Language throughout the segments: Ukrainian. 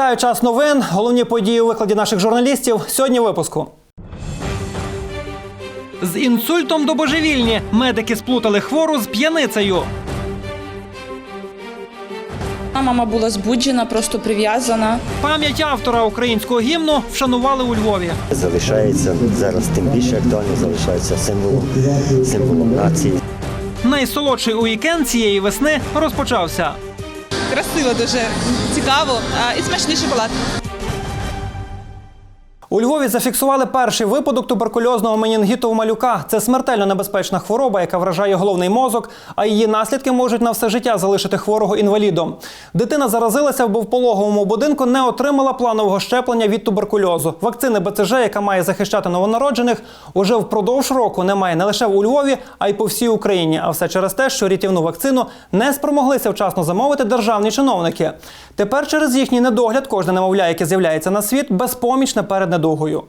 Вітаю час новин. Головні події у викладі наших журналістів. Сьогодні в випуску. З інсультом до божевільні медики сплутали хвору з п'яницею. Мама була збуджена, просто прив'язана. Пам'ять автора українського гімну вшанували у Львові. залишається зараз тим більше актуально, залишається символом, символом нації. Найсолодший уікенд цієї весни розпочався. Красиво, дуже цікаво і смачний шоколад. У Львові зафіксували перший випадок туберкульозного менінгіту у малюка. Це смертельно небезпечна хвороба, яка вражає головний мозок, а її наслідки можуть на все життя залишити хворого інвалідом. Дитина заразилася, бо в пологовому будинку не отримала планового щеплення від туберкульозу. Вакцини БЦЖ, яка має захищати новонароджених, уже впродовж року немає не лише у Львові, а й по всій Україні. А все через те, що рятівну вакцину не спромоглися вчасно замовити державні чиновники. Тепер через їхній недогляд кожне немовля, яке з'являється на світ, безпомічне перед недугою.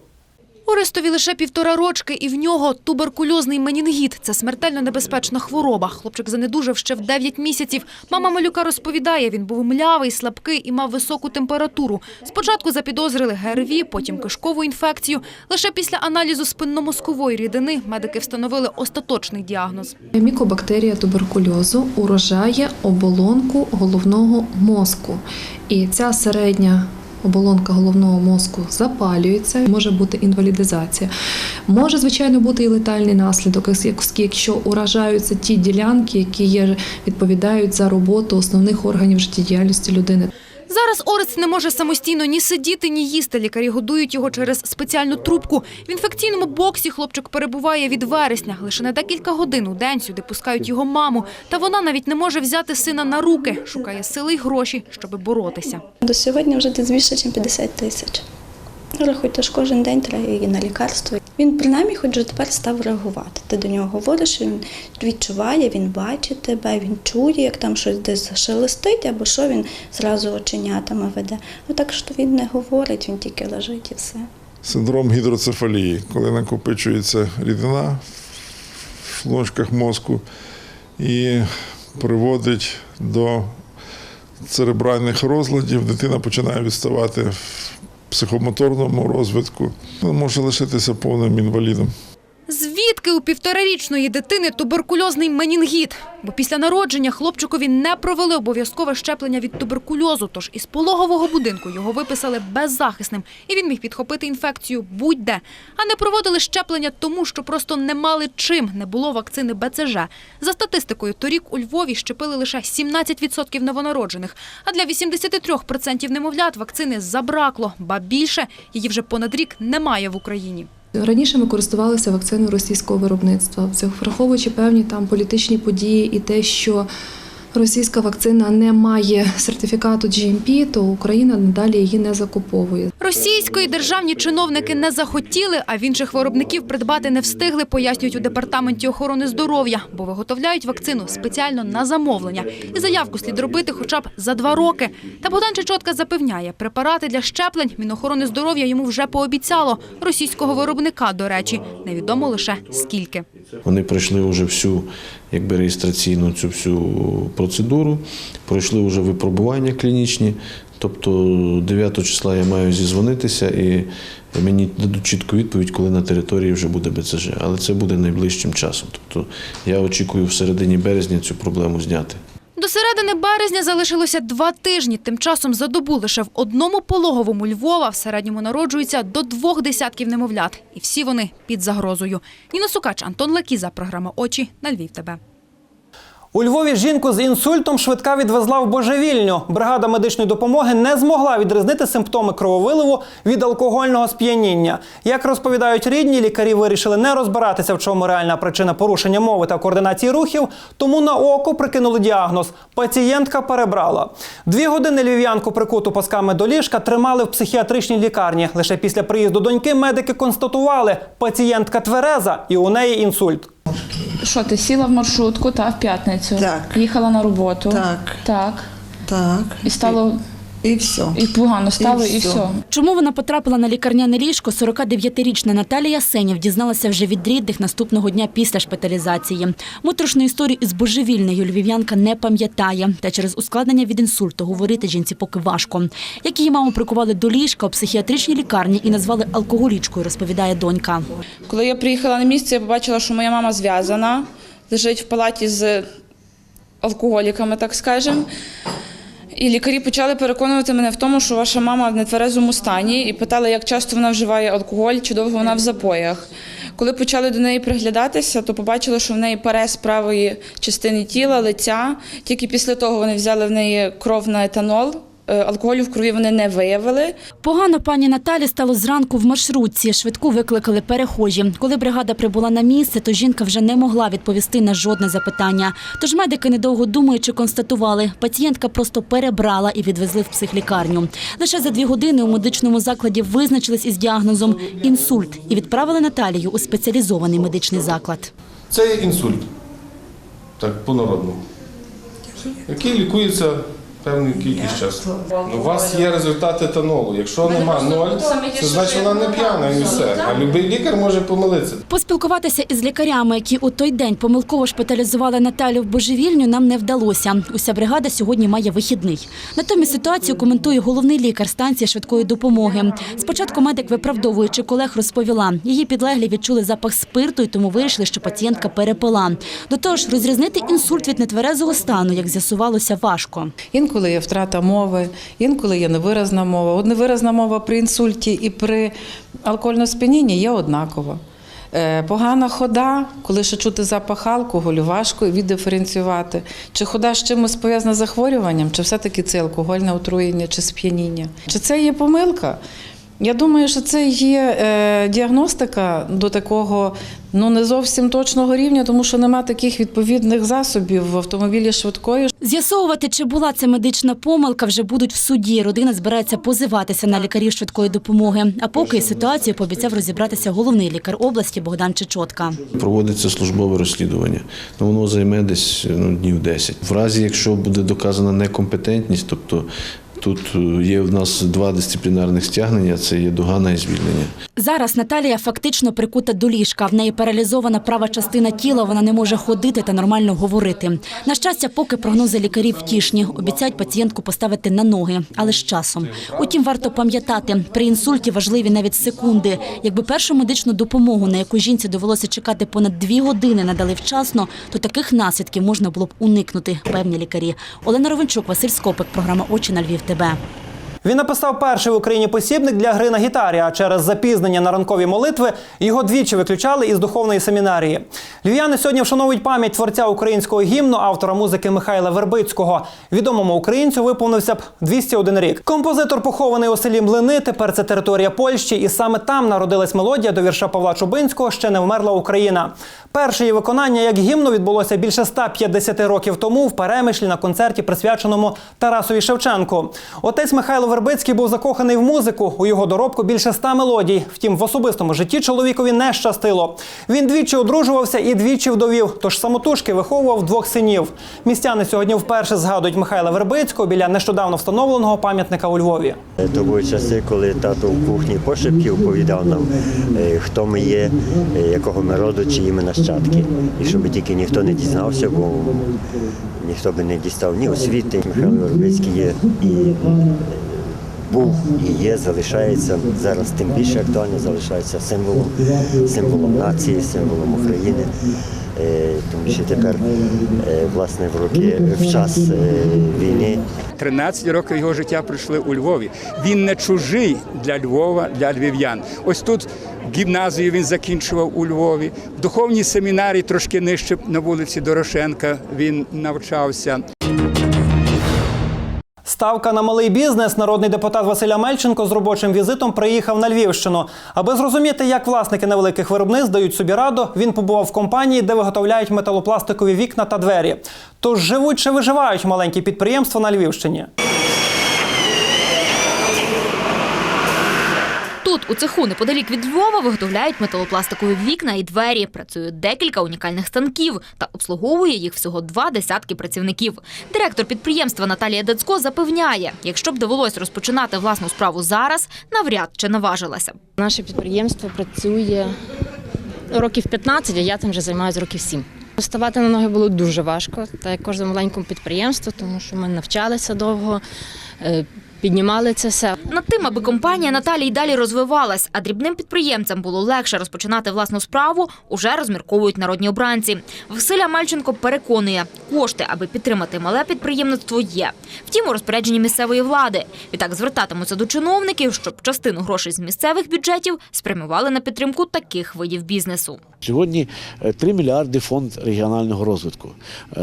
Орестові лише півтора рочки, і в нього туберкульозний менінгіт. Це смертельно небезпечна хвороба. Хлопчик занедужав ще в 9 місяців. Мама малюка розповідає, він був млявий, слабкий і мав високу температуру. Спочатку запідозрили ГРВІ, потім кишкову інфекцію. Лише після аналізу спинномозкової рідини медики встановили остаточний діагноз. Мікобактерія туберкульозу уражає оболонку головного мозку. І ця середня оболонка головного мозку запалюється, може бути інвалідизація. Може, звичайно, бути і летальний наслідок, якщо уражаються ті ділянки, які є, відповідають за роботу основних органів життєдіяльності людини. Зараз Орець не може самостійно ні сидіти, ні їсти. Лікарі годують його через спеціальну трубку. В інфекційному боксі хлопчик перебуває від вересня. Лише на декілька годин у день сюди пускають його маму. Та вона навіть не може взяти сина на руки. Шукає сили й гроші, щоб боротися. До сьогодні вже десь більше, ніж 50 тисяч. Рахуйте ж кожен день треба і на лікарство. Він принаймні хоч вже тепер став реагувати. Ти до нього говориш, він відчуває, він бачить тебе, він чує, як там щось десь шелестить, або що він зразу оченятами веде. Ну так що він не говорить, він тільки лежить і все. синдром гідроцефалії, коли накопичується рідина в шлуночках мозку і приводить до церебральних розладів. Дитина починає відставати психомоторному розвитку, може лишитися повним інвалідом. Звідки у півторарічної дитини туберкульозний менінгіт? Бо після народження хлопчикові не провели обов'язкове щеплення від туберкульозу, тож із пологового будинку його виписали беззахисним, і він міг підхопити інфекцію будь-де. А не проводили щеплення тому, що просто не мали чим, не було вакцини БЦЖ. За статистикою, торік у Львові щепили лише 17% новонароджених, а для 83% немовлят вакцини забракло, ба більше її вже понад рік немає в Україні. Раніше ми користувалися вакциною російського виробництва, враховуючи певні там політичні події і те, що російська вакцина не має сертифікату GMP, то Україна надалі її не закуповує. Російської державні чиновники не захотіли, а в інших виробників придбати не встигли, пояснюють у департаменті охорони здоров'я, бо виготовляють вакцину спеціально на замовлення. І заявку слід робити хоча б за два роки. Та Богдан Чечотка запевняє, препарати для щеплень Мінохорони здоров'я йому вже пообіцяло. Російського виробника, до речі, невідомо лише скільки. Вони пройшли вже всю якби, реєстраційну цю всю процедуру, пройшли вже випробування клінічні. Тобто 9 числа я маю зізвонитися і мені дадуть чітку відповідь, коли на території вже буде БЦЖ. Але це буде найближчим часом. Тобто я очікую в середині березня цю проблему зняти. До середини березня залишилося два тижні. Тим часом за добу лише в одному пологовому Львова в середньому народжується до двох десятків немовлят. І всі вони під загрозою. Ніна Сукач, Антон Лакіза, програма «Очі» на Львів ТБ. У Львові жінку з інсультом швидка відвезла в божевільню. Бригада медичної допомоги не змогла відрізнити симптоми крововиливу від алкогольного сп'яніння. Як розповідають рідні, лікарі вирішили не розбиратися, в чому реальна причина порушення мови та координації рухів, тому на око прикинули діагноз. Пацієнтка перебрала. Дві години львів'янку прикуту пасками до ліжка тримали в психіатричній лікарні. Лише після приїзду доньки медики констатували, пацієнтка твереза і у неї інсульт. Що ти сіла в маршрутку та в п'ятницю? Так. Їхала на роботу. Так. Так. Так. І стало І все. І погано стало, і, І все. все. Чому вона потрапила на лікарняне ліжко, 49-річна Наталія Сенів дізналася вже від рідних наступного дня після шпиталізації. Моторошну історію із божевільною львів'янка не пам'ятає. Та через ускладнення від інсульту говорити жінці поки важко. Як її маму прикували до ліжка у психіатричній лікарні і назвали алкоголічкою, розповідає донька. Коли я приїхала на місце, я побачила, що моя мама зв'язана, лежить в палаті з алкоголіками, так скажемо. І лікарі почали переконувати мене в тому, що ваша мама в нетверезому стані, і питали, як часто вона вживає алкоголь, чи довго вона в запоях. Коли почали до неї приглядатися, то побачили, що в неї перес правої частини тіла, лиця. Тільки після того вони взяли в неї кров на етанол. Е, Алкоголю в крові вони не виявили. Погано пані Наталі стало зранку в маршрутці. Швидку викликали перехожі. Коли бригада прибула на місце, то жінка вже не могла відповісти на жодне запитання. Тож медики, недовго думаючи, констатували, пацієнтка просто перебрала і відвезли в психлікарню. Лише за дві години у медичному закладі визначились із діагнозом інсульт і відправили Наталію у спеціалізований медичний заклад. Це інсульт, так по-народному, який лікується певну кількість часу. Ну, У вас є результат етанолу. Якщо нема ноль, це значить вона не п'яна і все. А будь-який лікар може помилитися. Поспілкуватися із лікарями, які у той день помилково шпиталізували Наталю в божевільню, нам не вдалося. Уся бригада сьогодні має вихідний. Натомість ситуацію коментує головний лікар станції швидкої допомоги. Спочатку медик, виправдовуючи колег, розповіла, її підлеглі відчули запах спирту і тому вирішили, що пацієнтка перепила. До того ж, розрізнити інсульт від нетверезого стану, як з'ясувалося, важко. Інколи є втрата мови, інколи є невиразна мова. От невиразна мова при інсульті і при алкогольному сп'янінні є однакова. Е, Погана хода, коли ще чути запах алкоголю, важко віддиференціювати. Чи хода з чимось пов'язана з захворюванням, чи все-таки це алкогольне отруєння, чи сп'яніння. Чи це є помилка? Я думаю, що це є е, діагностика до такого ну не зовсім точного рівня, тому що нема таких відповідних засобів в автомобілі швидкої, З'ясовувати, чи була це медична помилка, вже будуть в суді. Родина збирається позиватися на лікарів швидкої допомоги. А поки із ситуацією пообіцяв розібратися головний лікар області Богдан Чечотка. Проводиться службове розслідування. Ну, воно займе десь ну, днів 10. В разі, якщо буде доказана некомпетентність, тобто тут е, є в нас два дисциплінарних стягнення, це є догана і звільнення. Зараз Наталія фактично прикута до ліжка. В неї паралізована права частина тіла. Вона не може ходити та нормально говорити. На щастя, поки прогнози лікарів втішні. Обіцяють пацієнтку поставити на ноги, але з часом. Утім, варто пам'ятати, при інсульті важливі навіть секунди. Якби першу медичну допомогу, на яку жінці довелося чекати понад дві години, надали вчасно, то таких наслідків можна було б уникнути. Певні лікарі. Олена Ровенчук, Василь Скопик, програма Очі на Львів. ТБ. Він написав перший в Україні посібник для гри на гітарі, а через запізнення на ранкові молитви його двічі виключали із духовної семінарії. Львів'яни сьогодні вшановують пам'ять творця українського гімну, автора музики Михайла Вербицького. Відомому українцю виповнився б 201 рік. Композитор похований у селі Млини. Тепер це територія Польщі, і саме там народилась мелодія до вірша Павла Чубинського Ще не вмерла Україна. Перше її виконання як гімну відбулося більше 150 років тому в Перемишлі на концерті, присвяченому Тарасові Шевченку. Отець Михайло Вербицький був закоханий в музику. У його доробку більше ста мелодій. Втім, в особистому житті чоловікові не щастило. Він двічі одружувався і двічі вдовів. Тож самотужки виховував двох синів. Містяни сьогодні вперше згадують Михайла Вербицького біля нещодавно встановленого пам'ятника у Львові. То були часи, коли тато в кухні пошепки оповідав нам, е, хто ми є, е, якого ми роду, чиї ми нащадки. І щоб тільки ніхто не дізнався, бо ніхто би не дістав ні освіти. Михайло Вербицький є і був, і є, залишається зараз тим більше актуально, залишається символом, символом нації, символом України. Е, Тому що тепер, е, власне, в роки в час е, війни 13 років його життя пройшли у Львові. Він не чужий для Львова, для львів'ян. Ось тут гімназію він закінчував у Львові. В духовній семінарії трошки нижче на вулиці Дорошенка він навчався. Ставка на малий бізнес. Народний депутат Василь Мельченко з робочим візитом приїхав на Львівщину. Аби зрозуміти, як власники невеликих виробництв дають собі раду, він побував в компанії, де виготовляють металопластикові вікна та двері. Тож живуть чи виживають маленькі підприємства на Львівщині. Тут, у цеху, неподалік від Львова, виготовляють металопластикові вікна і двері. Працюють декілька унікальних станків та обслуговує їх всього два десятки працівників. Директор підприємства Наталія Дацько запевняє, якщо б довелось розпочинати власну справу зараз, навряд чи наважилася. Наше підприємство працює років 15, а я там вже займаюся років 7. Вставати на ноги було дуже важко, так як кожному маленькому підприємству, тому що ми навчалися довго, е, піднімали це все. Над тим, аби компанія Наталі й далі розвивалась, а дрібним підприємцям було легше розпочинати власну справу, уже розмірковують народні обранці. Василя Мальченко переконує, кошти, аби підтримати мале підприємництво, є. Втім, у розпорядженні місцевої влади. Відтак звертатимуться до чиновників, щоб частину грошей з місцевих бюджетів спрямували на підтримку таких видів бізнесу. Сьогодні е, 3 мільярди фонд регіонального розвитку. Е,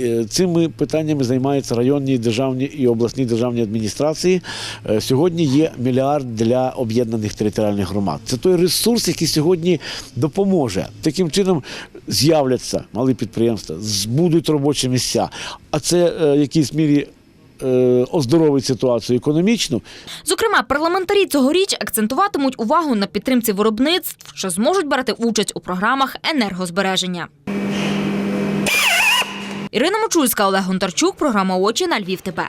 е, Цими питаннями займаються районні державні і обласні державні адміністрації. Е, Сьогодні є мільярд для об'єднаних територіальних громад. Це той ресурс, який сьогодні допоможе. Таким чином з'являться малі підприємства, будуть робочі місця. А це е, в якійсь мірі е, оздоровить ситуацію економічну. Зокрема, парламентарі цьогоріч акцентуватимуть увагу на підтримці виробництв, що зможуть брати участь у програмах енергозбереження. Ірина Мочульська, Олег Гонтарчук, програма Очі на Львів. ТБ.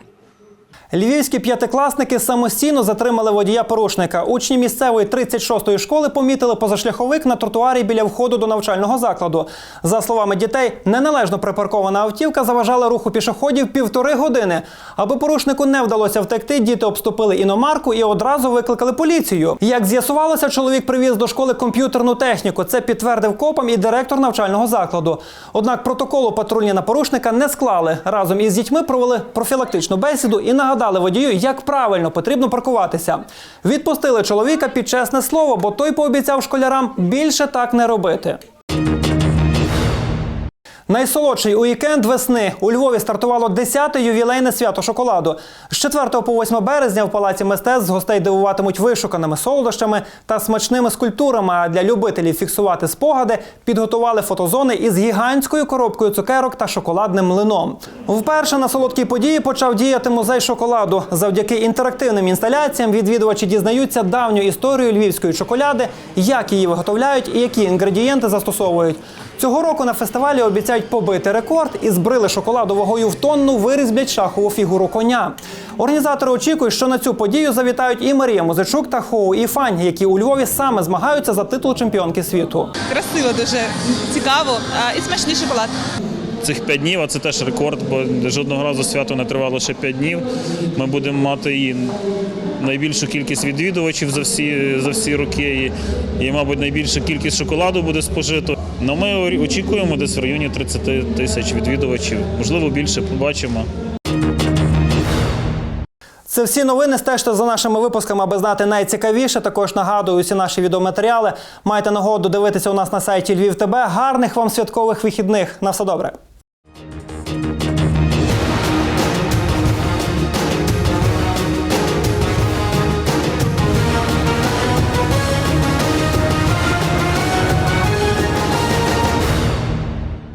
Львівські п'ятикласники самостійно затримали водія порушника. Учні місцевої 36-ї школи помітили позашляховик на тротуарі біля входу до навчального закладу. За словами дітей, неналежно припаркована автівка заважала руху пішоходів півтори години. Аби порушнику не вдалося втекти, діти обступили іномарку і одразу викликали поліцію. Як з'ясувалося, чоловік привіз до школи комп'ютерну техніку. Це підтвердив копам і директор навчального закладу. Однак протоколу патрульні на порушника не склали. Разом із дітьми провели профілактичну бесіду і нагадали водію, як правильно потрібно паркуватися. Відпустили чоловіка під чесне слово, бо той пообіцяв школярам більше так не робити. Найсолодший уікенд весни у Львові стартувало 10-те ювілейне свято шоколаду. З 4 по 8 березня в палаці мистецтв гостей дивуватимуть вишуканими солодощами та смачними скульптурами. А для любителів фіксувати спогади підготували фотозони із гігантською коробкою цукерок та шоколадним млином. Вперше на солодкій події почав діяти музей шоколаду. Завдяки інтерактивним інсталяціям відвідувачі дізнаються давню історію львівської шоколяди, як її виготовляють і які інгредієнти застосовують. Цього року на фестивалі обіцяють побити рекорд і збрили шоколадового тонну вирізблять шахову фігуру коня. Організатори очікують, що на цю подію завітають і Марія Музичук та Хоу і Фань, які у Львові саме змагаються за титул чемпіонки світу. Красиво дуже цікаво і смачний шоколад. Цих 5 днів, а це теж рекорд, бо жодного разу свято не тривало ще 5 днів. Ми будемо мати і найбільшу кількість відвідувачів за всі, за всі роки, і, і, мабуть, найбільша кількість шоколаду буде спожито. Ну, ми очікуємо десь в районі 30 тисяч відвідувачів, можливо, більше побачимо. Це всі новини. Стежте за нашими випусками, аби знати найцікавіше. Також нагадую усі наші відеоматеріали. Маєте нагоду дивитися у нас на сайті Львів ТБ. Гарних вам святкових вихідних. На все добре.